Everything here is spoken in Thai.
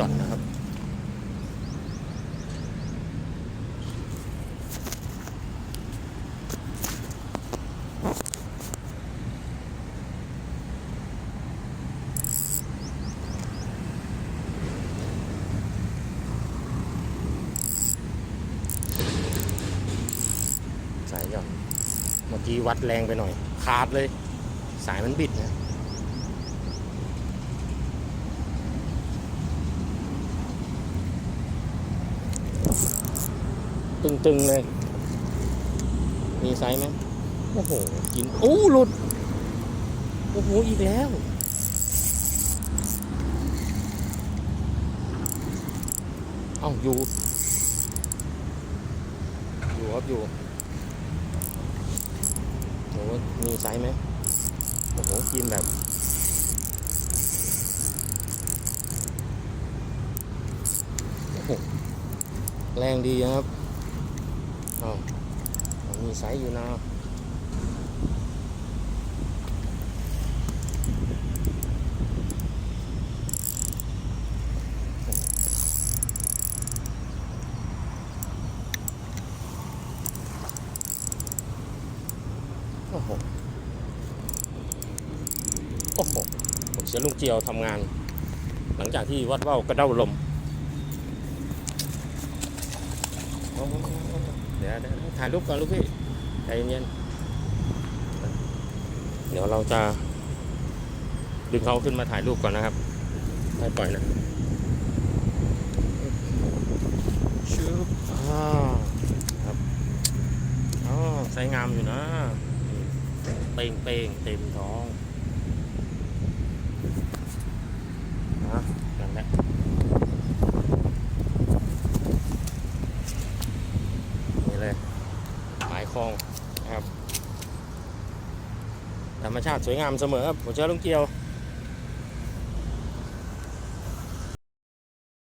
ย่อนนะครับ สายหย่อนเมื่อกี้วัดแรงไปหน่อย ขาดเลย สายมันบิดนะ ตึงๆเลย มีไซส์ไหมโอ้โห กิน โอ้หลุด โอ้โห อีกแล้ว เอ้าอยู่ อยู่ครับ อยู่โอ้โหมีไซส์ไหมโอ้โห กินแบบโอ้โหแรงดีนะครับ อ้ามีไซส์อยู่นะโอ้โห โอ้โหผมเสียลุงเจียวทำงาน หลังจากที่วัดว่าวกระเด้าลมโอ้โห เดี๋ยวถ่ายรูปก่อนลูกพี่ใจเย็นๆเดี๋ยวเราจะ ดึงเขาขึ้นมาถ่ายรูปก่อนนะครับ ไม่ปล่อยนะชืบอ่าครับอ๋อใช้งามอยู่นะเป้งเป้งๆเต็มท้องนะนั่นแหละนี่เลยหมาย คลองนะครับธรรมชาติสวยงามเสมอครับผมเชื่อลุงเกียว